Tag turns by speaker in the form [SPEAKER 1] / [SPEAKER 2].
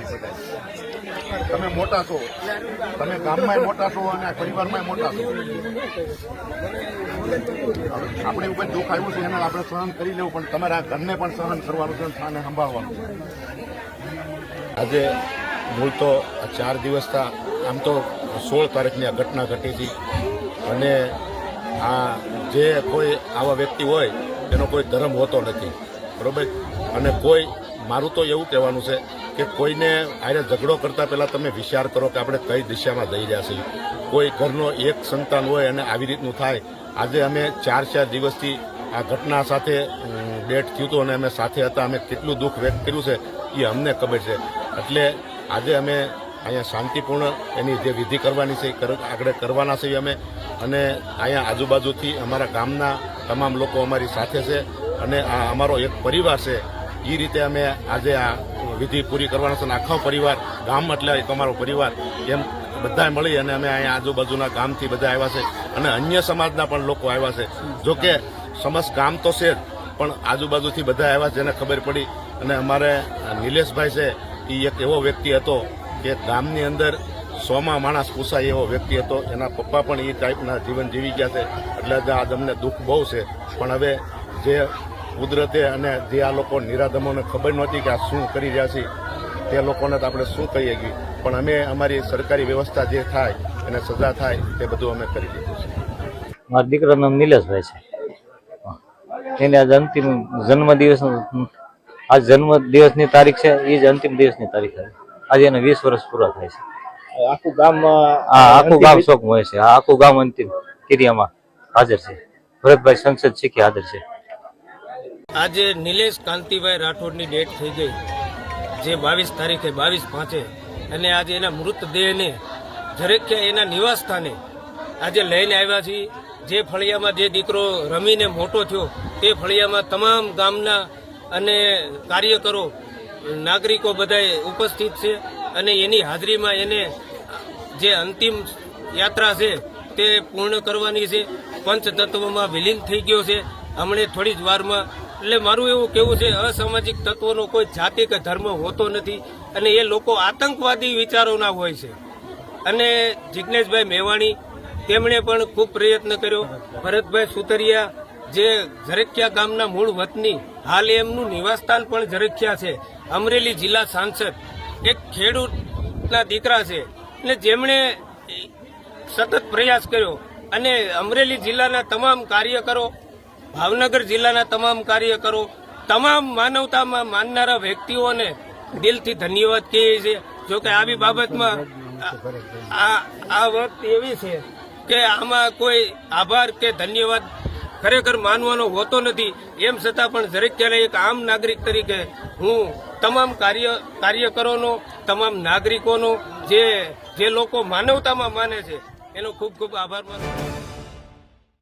[SPEAKER 1] તમારે શકાય. તમે મોટા છો. તમે ગામમાં મોટા છો અને પરિવારમાં મોટા છો. આપણે ઉપર દુઃખ આવ્યું છે એને આપણે સહન કરી લેવું, પણ તમારા ઘરને પણ સહન કરવાનું છે અને સંભાળવાનું
[SPEAKER 2] આજે મૂળ તો ચાર દિવસના આમ તો સોળ તારીખની આ ઘટના ઘટી હતી. અને આ જે કોઈ આવા વ્યક્તિ હોય, એનો કોઈ ધર્મ હોતો નથી. બરોબર? અને કોઈ, મારું તો એવું કહેવાનું છે કે કોઈને આને ઝઘડો કરતા પહેલાં તમે વિચાર કરો કે આપણે કઈ દિશામાં જઈ રહ્યા છીએ. કોઈ ઘરનો એક સંતાન હોય અને આવી રીતનું થાય. આજે અમે ચાર ચાર દિવસથી આ ઘટના સાથે ડેટ થયું હતું અને અમે સાથે હતા. અમે કેટલું દુઃખ વ્યક્ત કર્યું છે એ અમને ખબર છે. એટલે આજે અમે અહીંયા શાંતિપૂર્ણ એની જે વિધિ કરવાની છે આગળ કરવાના છીએ અમે. અને અહીંયા આજુબાજુથી અમારા ગામના તમામ લોકો અમારી સાથે છે. અને આ અમારો એક પરિવાર છે. એ રીતે અમે આજે આ વિધિ પૂરી કરવાનો છે અને આખો પરિવાર, ગામ એટલે તમારો પરિવાર, એમ બધા મળી અને અમે અહીંયા આજુબાજુના ગામથી બધા આવ્યા છે અને અન્ય સમાજના પણ લોકો આવ્યા છે. જો કે સમસ્ત ગામ તો છે જ, પણ આજુબાજુથી બધા આવ્યા જેને ખબર પડી અને અમારે નિલેશભાઈ છે, એ એક એવો વ્યક્તિ હતો કે ગામની અંદર સોમાં માણસ પૂછાય એવો વ્યક્તિ હતો. એના પપ્પા પણ એ ટાઈપના જીવન જીવી ગયા છે. એટલે આજ અમને દુઃખ બહુ છે. પણ હવે જે કુદરતે અને જે આ લોકો નિરાધમોને ખબર નહોતી કે આ શું કરી રહ્યા છે તે લોકોને તો આપણે શું કહીએ છીએ પણ અમે અમારી સરકારી વ્યવસ્થા જે થાય એને સજા થાય તે બધું અમે કરી દીધું છે.
[SPEAKER 3] મારા દીકરાનું નામ નિલેશભાઈ છે. એને આજે અંતિમ જન્મદિવસ આ આજ જન્મ દિવસની તારીખ છે એ જ અંતિમ દિવસની તારીખ છે. આજે એને વીસ વર્ષ પૂરા થાય છે.
[SPEAKER 4] આખું ગામ
[SPEAKER 3] આ આખું ગામ શોકમાં હોય છે. આ આખું ગામ અંતિમ ક્રિયામાં હાજર છે. ભરતભાઈ સંસદ શીખી હાજર છે.
[SPEAKER 5] આજે નિલેશ કાંતિભાઈ રાઠોડની ડેટ થઈ ગઈ, જે બાવીસ તારીખે, બાવીસ પાંચે. અને આજે એના મૃતદેહને જરેખ્યા એના નિવાસ સ્થાને આજે લઈને આવ્યા છીએ. જે ફળિયામાં જે દીકરો રમીને મોટો થયો, તે ફળિયામાં તમામ ગામના અને કાર્યકરો, નાગરિકો બધાએ ઉપસ્થિત છે. અને એની હાજરીમાં એને જે અંતિમ યાત્રા છે, તે પૂર્ણ કરવાની છે. પંચતત્વમાં વિલીન થઈ ગયો છે. હમણે થોડી જ વારમાં એટલે મારું એવું કેવું છે, અસામાજિક તત્વોનો કોઈ જાતિ કે ધર્મ હોતો નથી અને એ લોકો આતંકવાદી વિચારોના હોય છે. અને જિજ્ઞેશભાઈ મેવાણી, તેમણે પણ ખૂબ પ્રયત્ન કર્યો. ભરતભાઈ સુતરિયા જે ઝરખિયા ગામના મૂળ વતની, હાલ એમનું નિવાસસ્થાન પણ ઝરખિયા છે. અમરેલી જિલ્લા સાંસદ, એક ખેડૂતના દીકરા છે. અને જેમણે સતત પ્રયાસ કર્યો અને અમરેલી જિલ્લાના તમામ કાર્યકરો ભાવનગર જિલ્લાના તમામ કાર્યકરો તમામ માનવતામાં માનનારા વ્યક્તિઓને દિલથી ધન્યવાદ કહીએ છીએ. જો કે આવી બાબતમાં આ વખત એવી છે કે આમાં કોઈ આભાર કે ધન્યવાદ ખરેખર માનવાનો હોતો નથી. એમ છતાં પણ દરેક ક્યારે એક આમ નાગરિક તરીકે હું તમામ કાર્ય કાર્યકરોનો, તમામ નાગરિકોનો જે જે લોકો માનવતામાં માને છે, એનો ખૂબ ખૂબ આભાર માનું